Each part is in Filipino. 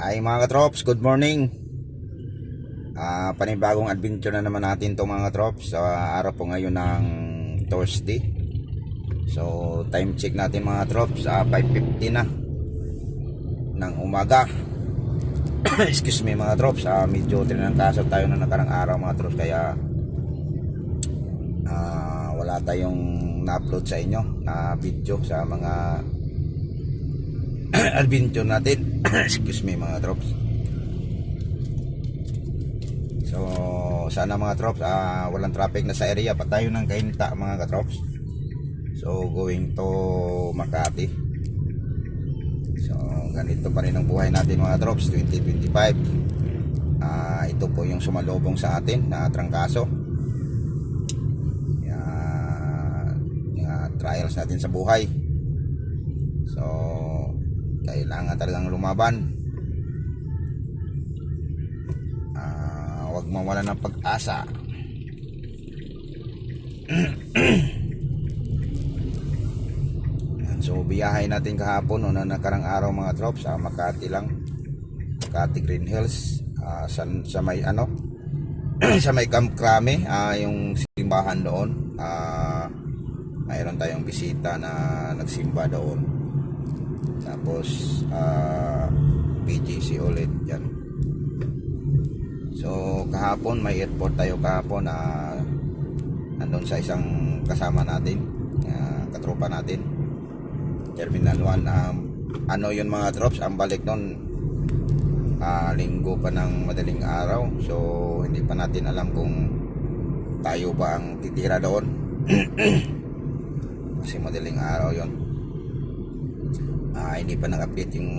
Ay mga katrops, good morning. Ah, panibagong adventure na naman natin to mga katrops sa araw po ngayon ng Thursday. So, time check natin mga katrops, ah, 5.50 na ng umaga. Excuse me mga katrops, ah, medyo tinangkaso tayo na nakarang araw mga katrops kaya ah, wala tayong na-upload sa inyo na video sa mga adventure natin. Excuse me mga trops. So, sana mga trops, ah, walang traffic na sa area. Pa tayo ng kainta mga katrops. So, going to Makati. So, ganito pa rin ang buhay natin mga trops, 2025. Ah, ito po yung sumalubong sa atin na trangkaso. Yung trials natin sa buhay. So, kailangan talagang lumaban. Ah, wag mawala ng pag-asa. So, biyahe natin kahapon o na nakarang araw mga trops sa Makati lang. Makati Green Hills. Ah, sa, sa may ano, sa may Camp Crame, ah, yung simbahan doon. Ah, mayroon tayong bisita na nagsimba doon. Tapos ah, PGC ulit yan. So kahapon may airport tayo kahapon na andun sa isang kasama natin, ah, katropa natin. Terminal 1 um, ano yun mga trops, ang balik nun ah, linggo pa ng madaling araw. So hindi pa natin alam kung tayo ba ang titira doon. Kasi madaling araw yon ah, hindi pa nag-update yung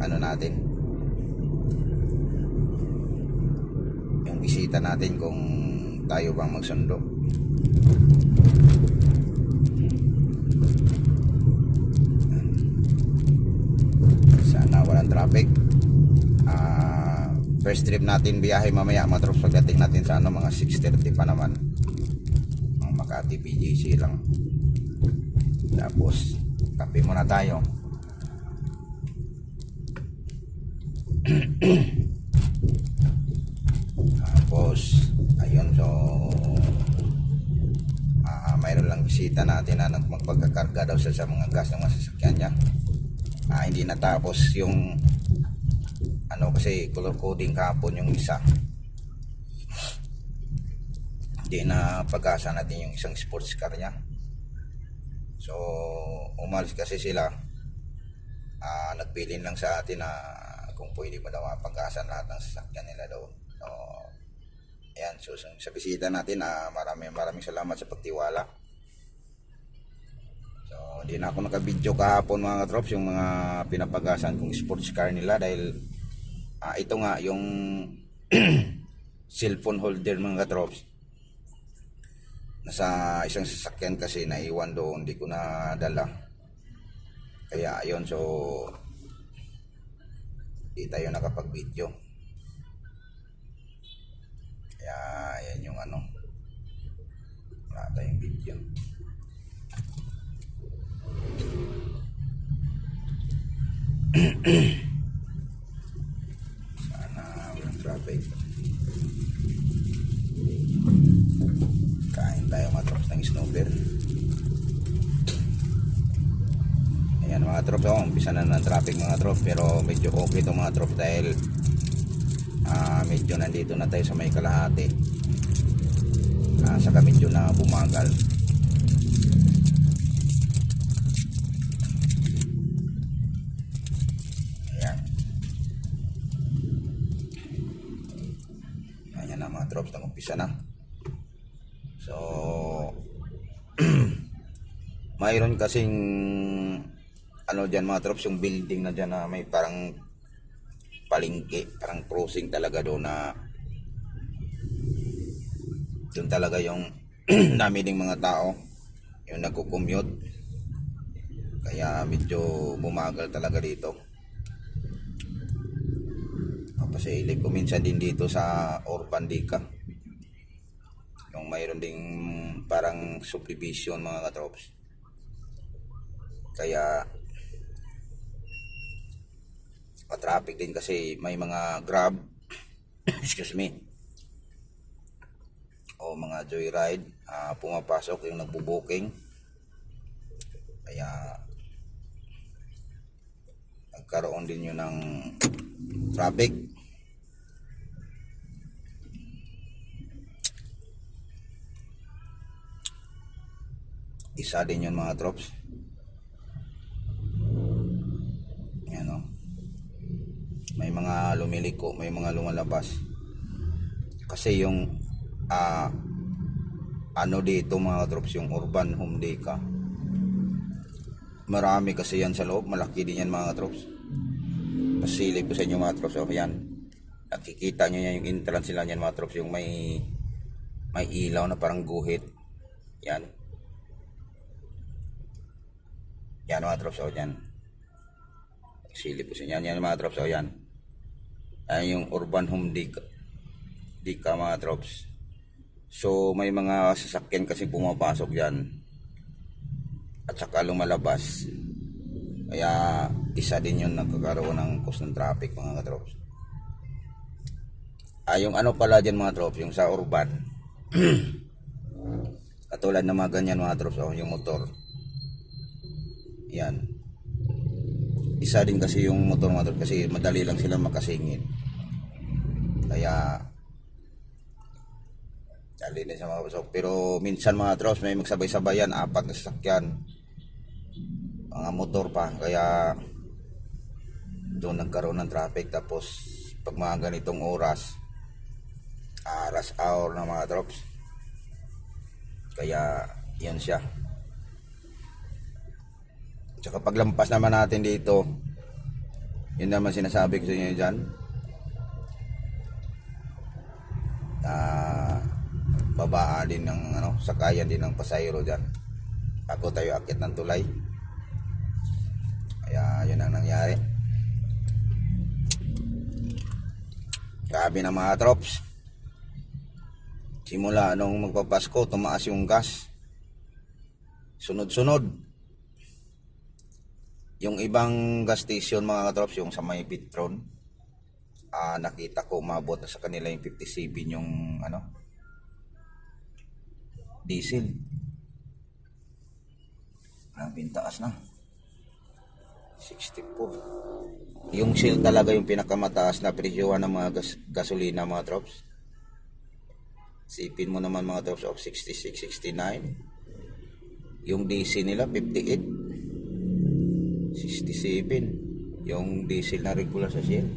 ano natin. Yung bisita natin kung tayo bang magsundo. Sana walang traffic. Ah, first trip natin biyahe mamaya mga trops pagdating natin sa ano mga 6.30 pa naman. Ang Makati PJC lang. Tapos kape muna tayo Tapos, ayun, so, ah mayroon lang bisita natin na magpagkakarga daw siya sa mga gas ng masasakyan niya. Ah, hindi natapos yung, ano kasi, color coding kahapon yung isa. Hindi na pag-asa natin yung isang sports car niya. So, umalis kasi sila. Ah, nagbilin lang sa atin na kung pwede ba daw mapag-asa lahat ng sasakyan nila doon. So, ayan, so sa bisita natin, ah, maraming maraming salamat sa pagtiwala. So, hindi na ako naka-video kahapon mga trops yung mga pinapagasan kong sports car nila dahil ah, ito nga yung cellphone holder mga trops nasa isang sasakyan kasi naiwan doon, hindi ko na dala. Kaya ayun, so hindi tayo nakapag-video. Kaya ayan yung ano. Wala tayong video. Sana walang traffic. Kain tayo mga trops ng snowbird. Ayan mga trops, oh, umpisa na ng traffic mga trops pero medyo okay to mga trops dahil ah, medyo nandito na tayo sa may kalahati. Ah, saka medyo na bumagal. Ayan. Ayan na mga trops, nag-umpisa na. So, mayroon kasing ano dyan mga trops, yung building na dyan na may parang palingke, parang crossing talaga doon na doon talaga yung dami ding mga tao yung nagko-commute. Kaya medyo bumagal talaga dito. Papasilip ko minsan din dito sa Orpandika yung mayroon ding parang subdivision mga katrops kaya Pa-traffic din kasi may mga grab. Excuse me. O mga joyride. ah, pumapasok yung nagbubuking. Kaya nagkaroon din yun ng traffic. Isa din yun mga trops. Yan o. May mga lumiliko, may mga lumalabas. Kasi yung ah ano dito mga trops, yung urban home day ka. Marami kasi yan sa loob, malaki din yan mga trops. Pasilip ko sa inyo mga trops, oh, yan. Nakikita nyo yan yung entrance nila yan mga trops, yung may may ilaw na parang guhit. Yan. Yan mga trops, oh, yan. Silip ko sa inyo. Yan, yan mga trops, oh, yan. Yan yung urban home di ka, di ka mga trops. So, may mga sasakyan kasi pumapasok yan. At saka lumalabas. Kaya, isa din yun nagkakaroon ng cause ng traffic mga trops. Ah, yung ano pala dyan mga trops, yung sa urban. Katulad ng mga ganyan mga trops, oh, yung motor. Yan. Isa din kasi yung motor mga trops kasi madali lang sila makasingit. Kaya dali din sa mga. Pero minsan mga trops may magsabay-sabayan, apat na sasakyan. Mga motor pa. Kaya doon nagkaroon ng traffic. Tapos pag mga ganitong oras, aras hour na mga trops. Kaya yan siya. Tsaka paglampas naman natin dito, yun naman sinasabi ko sa inyo dyan. Na babaan din ng ano, sakayan din ng pasayro dyan. Ako tayo akit ng tulay. Kaya yun ang nangyari. Grabe na mga trops. Simula nung magpapasko, tumaas yung gas. Sunod-sunod. Yung ibang gas station mga katrops, yung sa may Petron, ah nakita ko umabot na sa kanila yung 57 yung ano, diesel. Grabe taas na. 64. Yung Shell talaga yung pinakamataas na presyohan ng mga gas, gasolina mga trops. Sipin mo naman mga trops of 66, 69. Yung DC nila 58. 67 yung diesel na regular sa Shell.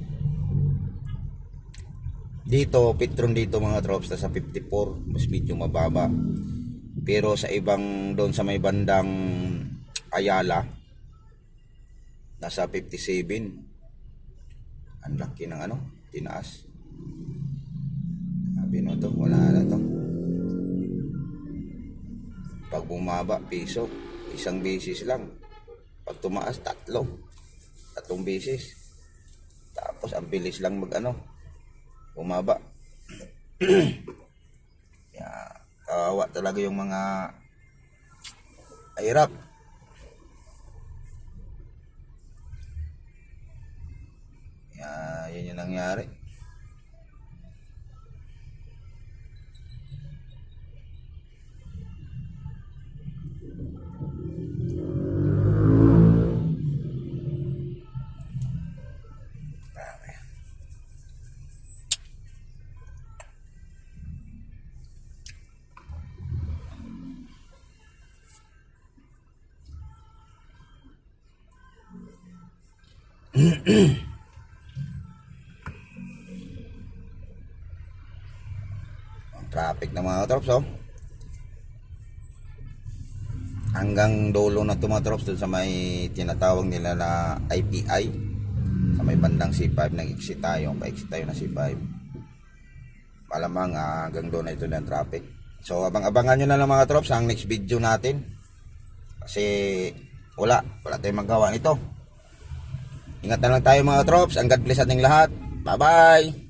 Dito Petron dito mga troops nasa 54 mas medyo mababa. Pero sa ibang doon sa may bandang Ayala nasa 57 ang laki ng ano tinaas. Sabi no to wala na to. Pag bumaba piso isang beses lang pag tumaas, tatlo. Tatlong beses. Tapos, ang bilis lang mag ano, bumaba. Kaya, kawawa talaga yung mga hirap. Kaya, yun yung nangyari. Ang traffic ng mga trops oh. Hanggang dulo na ito mga trops dun sa may tinatawag nila na IPI sa may bandang C5 nag-exit tayo. Pa-exit tayo na C5 malamang ah, hanggang doon na ito ng traffic. So abang-abangan nyo na lang mga trops ang next video natin. Kasi wala. Wala tayong magawa nito ingat na lang tayo mga trops ang God bless ating lahat. Bye bye